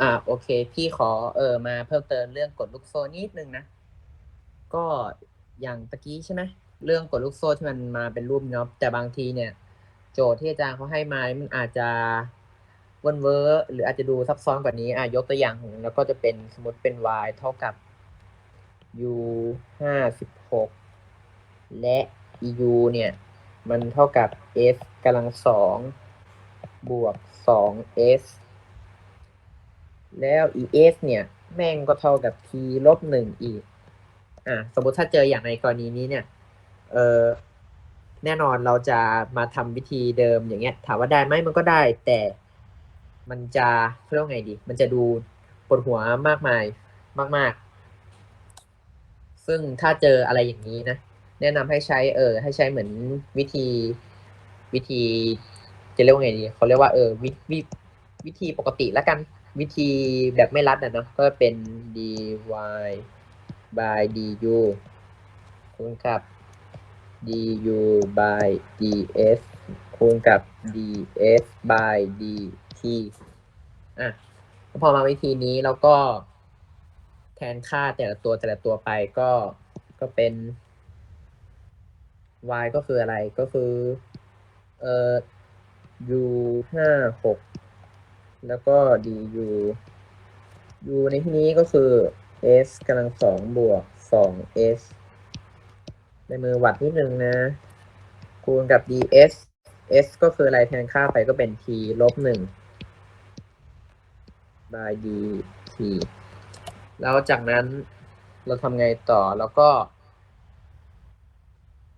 อ่าโอเค พี่ขอเออมาเพิ่มเติมเรื่องกดลูกโซ่นิดนึงนะ ก็อย่างตะกี้ใช่ไหมเรื่องกดลูกโซ่ที่มันมาเป็นรูปเนาะแต่บางทีเนี่ย โจทย์ที่อาจารย์เขาให้มามันอาจจะวนเวอร์หรืออาจจะดูซับซ้อนกว่านี้อะยกตัวอย่างแล้วก็จะเป็นสมมติเป็น y เท่ากับ u ห้าสิบหกและ u เนี่ย มันเท่ากับ s กำลังสองบวกสอง s แล้ว es เนี่ย แม่งก็เท่ากับ t ลบหนึ่งอีก อะสมมติถ้าเจออย่างในกรณีนี้เนี่ย เออแน่นอนเราจะมาทำวิธีเดิมอย่างเงี้ย ถามว่าได้ไหมมันก็ได้ แต่มันจะเรียกว่าไงดี มันจะดูปวดหัวมากมายมาก ๆ ซึ่งถ้าเจออะไรอย่างนี้นะ แนะนำให้ใช้เออ ให้ใช้เหมือนวิธีวิธีจะเรียกว่าไงดีเขาเรียกว่าเออวิวิวิธีปกติแล้วกัน วิธีแบบไม่รัดนะเนาะก็เป็น dy by du คูณกับ du by ds คูณกับ ds by dt อะพอมาวิธีนี้แล้วก็แทนค่าแต่ละตัวแต่ละตัวไปก็ก็เป็น y ก็คืออะไรก็คือ เอ่อ u ห้าหก แล้วก็ du u ในที่นี้ก็คือ s กำลังสองบวกสอง s ในมือวัดนิดนึงนะ คูณกับ ds s ก็คืออะไรแทนค่าไปก็เป็น t ลบหนึ่ง by dt แล้วจากนั้นเราทำไงต่อแล้วก็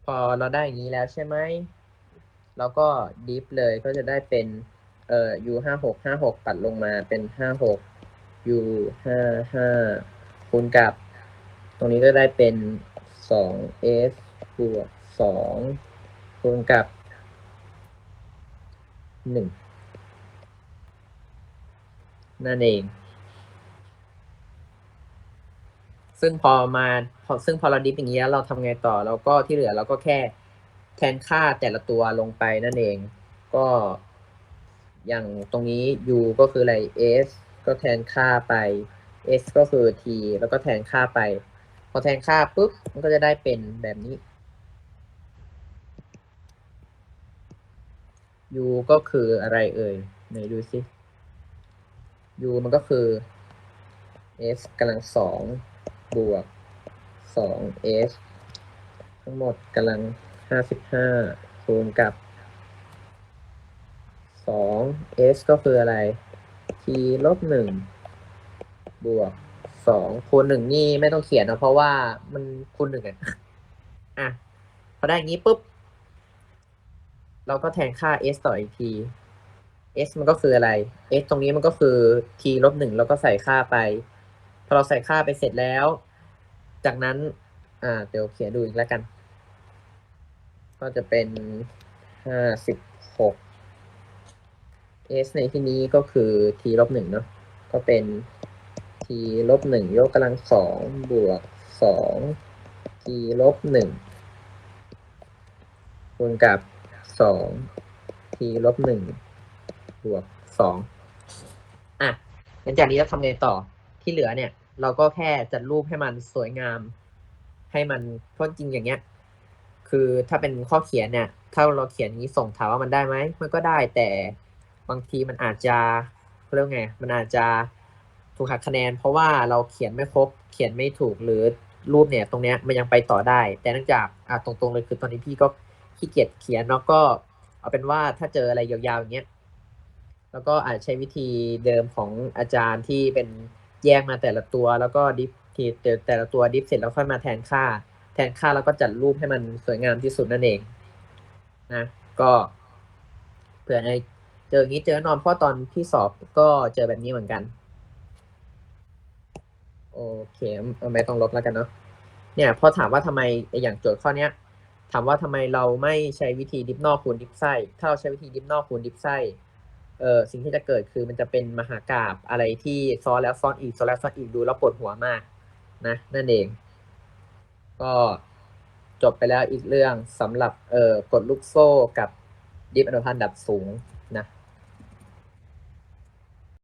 พอเราได้อย่างนี้แล้วใช่ไหม แล้วก็ดิฟเลยก็จะได้เป็น เอ่อ u ห้าหกห้าหกตัดลงมาเป็นห้าหก u ห้าห้าคูณกับ ตรงนี้ก็ได้เป็นสอง s บวกสองคูณกับหนึ่งนั่นเอง ซึ่งพอมาพอซึ่งพอเราดิฟอย่างนี้แล้วเราทำไงต่อเราก็ที่เหลือเราก็แค่แทนค่าแต่ละตัวลงไปนั่นเอง ก็ อย่างตรงนี้ u ก็คืออะไร s ก็แทนค่าไป s ก็คือ t แล้วก็แทนค่าไป พอแทนค่าปุ๊บ มันก็จะได้เป็นแบบนี้ u ก็คืออะไรเอ่ยไหนดูสิ u มันก็คือ s กำลังสองบวกสอง s ทั้งหมดกำลังห้าสิบห้าคูณกับ สอง s ก็คืออะไร t ลบหนึ่งบวกสองคูณหนึ่งนี่ไม่ต้องเขียนนะเพราะว่ามันคูณหนึ่งอะอะพอได้อย่างนี้ปุ๊บ เราก็แทนค่า s ต่ออีกที s มันก็คืออะไร s ตรงนี้มันก็คือ t ลบหนึ่งแล้วก็ใส่ค่าไป พอเราใส่ค่าไปเสร็จแล้ว จากนั้น อ่า เดี๋ยวเขียนดูอีกแล้วกัน ก็จะเป็นห้าสิบหก s ในที่นี้ก็คือ t ลบหนึ่งเนาะก็เป็น t ลบหนึ่งยกกำลังสองบวกสอง t ลบหนึ่งคูณกับสอง t ลบหนึ่งบวกสองอะหลังจากนี้เราทำไงต่อที่เหลือเนี่ย เราก็แค่จัดรูปให้มันสวยงาม ให้มันเพราะจริงอย่างเงี้ย คือถ้าเป็นข้อเขียนเนี่ย ถ้าเราเขียนนี้ส่งถามว่ามันได้ไหม มันก็ได้แต่ บางทีมันอาจจะเรียกไง มันอาจจะถูกหักคะแนน เพราะว่าเราเขียนไม่ครบ เขียนไม่ถูกหรือรูปเนี่ยตรงเนี้ยมันยังไปต่อได้ แต่เนื่องจากอะตรงๆเลยคือตอนนี้พี่ก็ขี้เกียจเขียนเนาะก็ เอาเป็นว่าถ้าเจออะไรยาวๆอย่างเงี้ยแล้วก็อาจใช้วิธีเดิมของอาจารย์ที่เป็นแยกมาแต่ละตัว แล้วก็ดิฟทีแต่ละตัวดิฟเสร็จแล้วค่อยมาแทนค่า แทนค่าแล้วก็จัดรูปให้มันสวยงามที่สุดนั่นเองนะก็เผื่อใน เจออย่างนี้เจอนอนเพราะตอนพี่สอบก็เจอแบบนี้เหมือนกัน โอเคไม่ต้องลบแล้วกันเนาะเนี่ยพอถามว่าทำไมอย่างโจทย์ข้อเนี้ย ถามว่าทำไมเราไม่ใช้วิธีดิฟนอกคูณดิฟไส้ถ้าเราใช้วิธีดิฟนอกคูณดิฟไส้เออสิ่งที่จะเกิดคือมันจะเป็นมหากราบอะไรที่ซ้อนแล้วซ้อนอีกซ้อนแล้วซ้อนอีกดูแล้วปวดหัวมากนะนั่นเอง ก็จบไปแล้วอีกเรื่องสำหรับเอ่อกดลูกโซ่กับดิฟอนุพันธ์ดับสูง